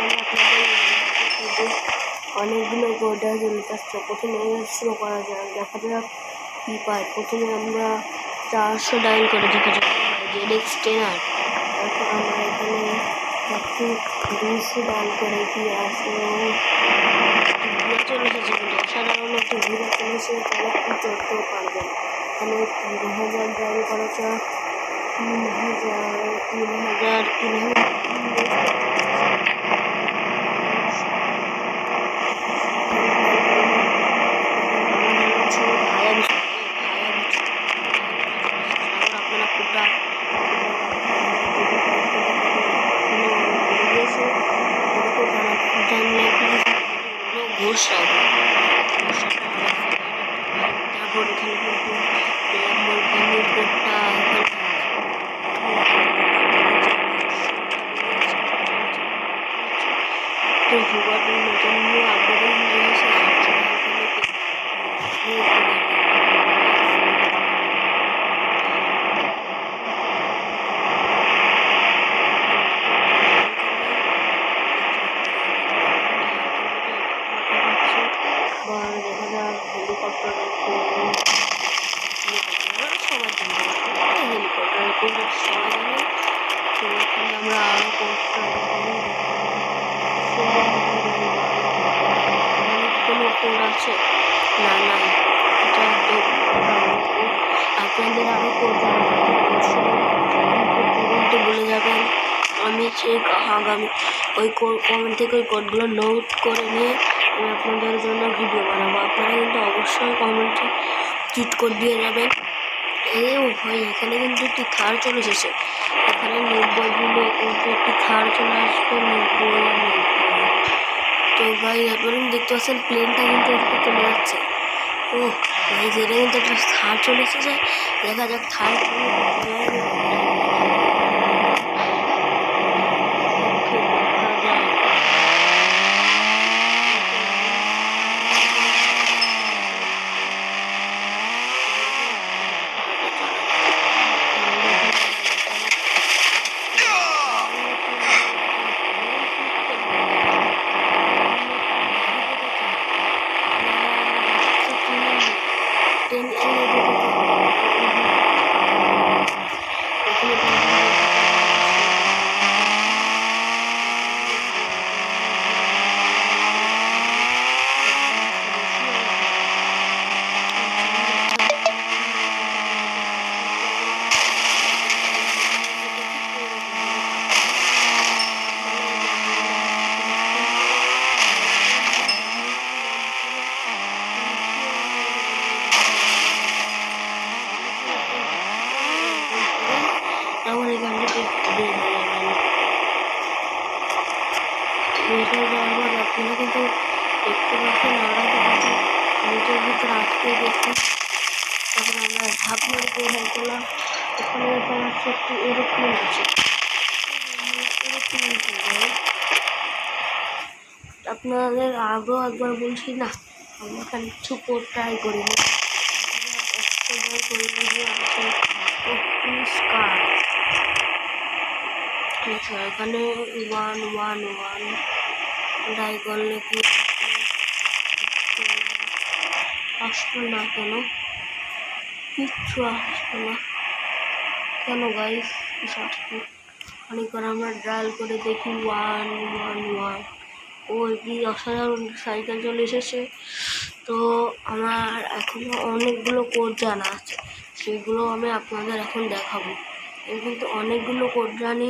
এখানে আপনাদের অনেকগুলো গোডা চলতেছে প্রথমে স্লো করা যাক। দেখা যাক কী পাই। প্রথমে আমরা চারশো ডাইল করে দেখা যাক জেড এক্স টেনার। তারপর আমরা এখানে একটু দুশো ডাইল করে কি আসে চলে এসেছে কিন্তু অসাধারণ একটি ঘুরে চলে এসে তাহলে আপনি চড়তেও পারবেন এখানে তিন হাজার ডাইল করা যাক তিন হাজার তিন হাজার তিন হাজার। ঘোষ তারপর এখানে কিন্তু ল্যাম্বরগিনি কোটটা তো হুবাটের নতুন আপডেট নিয়ে এসে বা দেখা যাক হেলিকপ্টারের সবার জন্য হেলিকপ্টারের কোন সবাই জানে তো এখানে আমরা আরও করতে কোনো কোড আছে না না এটা আপনাদের আরও কোড বলে যাবেন আমি সেই আগামী ওই কমেন্ট থেকে ওই কোডগুলো নোট করে নিয়ে আমি আপনাদের জন্য ভিডিও বানাবো আপনারা কিন্তু অবশ্যই কমেন্টে চিট কোড দিয়ে যাবেন। ভাই, এখানে কিন্তু একটি থার চলে এসেছে। এখানে নব্বই দিলে কিন্তু একটি থার চলে আসবে, নব্বই তো ভাই আপনারা দেখতে পাচ্ছেন প্লেনটা কিন্তু এদিকে চলে যাচ্ছে। ও ভাই যেটা কিন্তু একটা থার চলে এসেছে। দেখা যাক থার আমার এখানে দিয়ে দিলাম কিন্তু দেখতে ভিতরে তখন আমরা ঝাঁপ মেরে ওখানে এরোপ্লেন আছে। আপনাদের আগেও একবার বলছি না, আমরা এখানে কিছু ট্রাই করি। না করে দিয়ে আছে পুরস্কার এখানে ওয়ান ওয়ান ওয়ান ট্রাই করলে কি আসলো না কেন? কিচ্ছু আসলো না। কেন গাইস আসলো অনেকবার আমরা ড্রায়াল করে দেখি ওয়ান ওয়ান ওয়ান ও কি অসাধারণ সাইকেল চলে এসেছে। তো আমার এখনও অনেকগুলো কোড জানা আছে। সেগুলো আমি আপনাদের এখন দেখাবো। কিন্তু অনেকগুলো কোড জানি।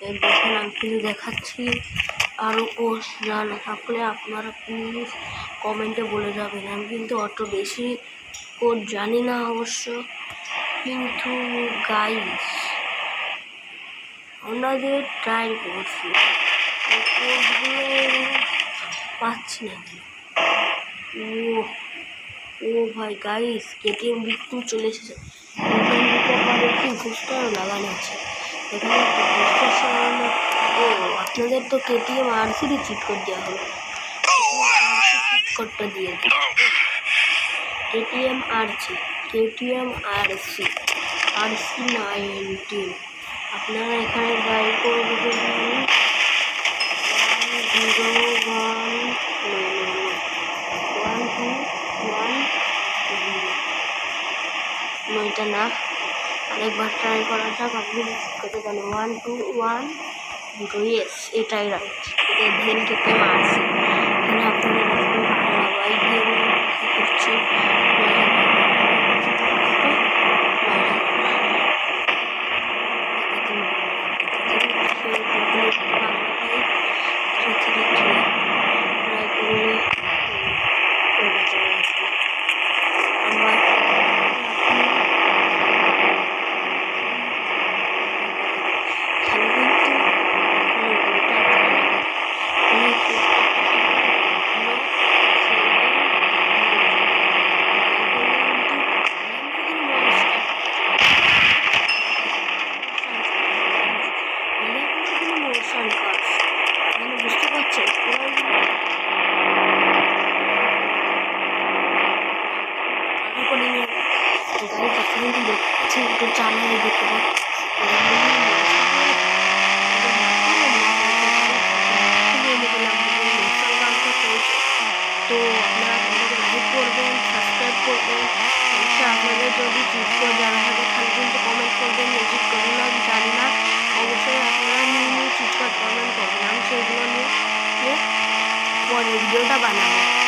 দেখুন, আমি দেখাচ্ছি। আরও কোড না থাকলে আপনারা প্লিজ কমেন্টে বলে যাবেন। আমি কিন্তু অত বেশি কোড জানি না অবশ্য। কিন্তু গাইস ওনাদের ট্রাই করছি। পাচ্ছি না ও ও ভাই গাইস কেটিএম বিক্রি চলে এসেছে। বুস্টারও লাগানো আছে। এখানে আপনাদের তো কেটিএম আরসিরই চিট কোড দেওয়া হলো। চিট কোডটা দিয়ে KTM RC KTM RC RC nineteen. আপনারা এখানে ড্রাই করে দেবেন। Zero one one two one নয়টা না, আরেকবার ট্রাই করা যাক। আপনি কত জানেন ওয়ান টু ওয়ান দুটো ইয়েস এটাই এটা ঢেল থেকে মারছে। এখানে আপনাদের দেখতে ভালো বাইক দিয়ে করছি বুঝতে পারছেন গাড়ি যখন দেখছে একটু তো আপনারা আমাকে করবেন সাবস্ক্রাইব করবেন অবশ্যই আপনাদের যদি চিট জানা থাকে তাহলে কিন্তু কমেন্ট করবেন মিউজিক করবেন জানি না অবশ্যই আপনারা নিউ নিউ চিট করে কমেন্ট করবেন আমি নিয়ে নিয়ে ভিডিওটা বানাবো